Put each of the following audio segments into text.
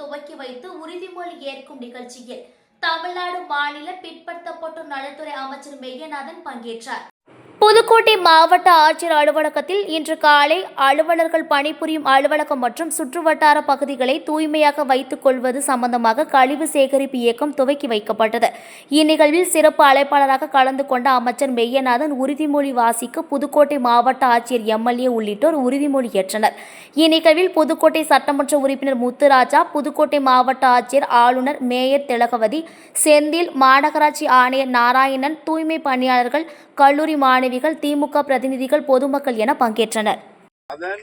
துவக்கி வைத்து உறுதிமொழி ஏற்கும் நிகழ்ச்சியில் தமிழ்நாடு மாநில பிற்படுத்தப்பட்டோர் நலத்துறை அமைச்சர் மெய்யநாதன் பங்கேற்றார். புதுக்கோட்டை மாவட்ட ஆட்சியர் அலுவலகத்தில் இன்று காலை அலுவலர்கள் பணிபுரியும் அலுவலகம் மற்றும் சுற்றுவட்டார பகுதிகளை தூய்மையாக வைத்துக் கொள்வது சம்பந்தமாக கழிவு சேகரிப்பு இயக்கம் துவக்கி வைக்கப்பட்டது. இந்நிகழ்வில் சிறப்பு அழைப்பாளராக கலந்து கொண்ட அமைச்சர் மெய்யநாதன் உறுதிமொழி வாசிக்க புதுக்கோட்டை மாவட்ட ஆட்சியர் எம்எல்ஏ உள்ளிட்டோர் உறுதிமொழி ஏற்றனர் இந்நிகழ்வில் புதுக்கோட்டை சட்டமன்ற உறுப்பினர் முத்துராஜா புதுக்கோட்டை மாவட்ட ஆட்சியர் ஆளுநர் மேயர் திலகவதி செந்தில் மாநகராட்சி ஆணையர் நாராயணன் தூய்மை பணியாளர்கள் கல்லூரி மாணவிகள் திமுக பிரதிநிதிகள் பொதுமக்கள் என பங்கேற்றனர். அதன்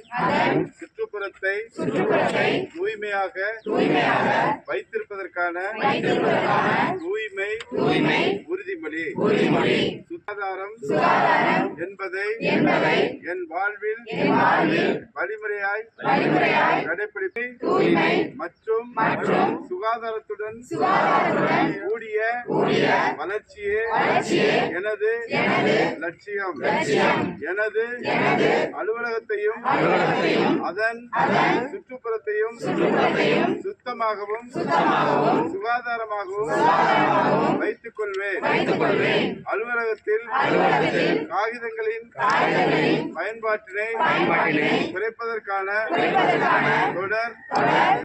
சுற்றுப்புறத்தை தூய்மையாக வைத்திருப்பதற்கான தூய்மை உறுதிமொழி. சுகாதாரம் என்பதை என் வாழ்வில் வழிமுறையாய் கடைபிடிப்பு மற்றும் சுகாதாரத்துடன் கூடிய வளர்ச்சியே எனது லட்சியம். எனது அலுவலகத்தையும் அதன் சுற்றுப்புறத்தையும் சுத்தமாகவும் சுகாதாரமாகவும் வைத்துக் கொள்வேன் அலுவலகத்தில் காகிதங்களின் பயன்பாட்டினை குறைப்பதற்கான தொடர்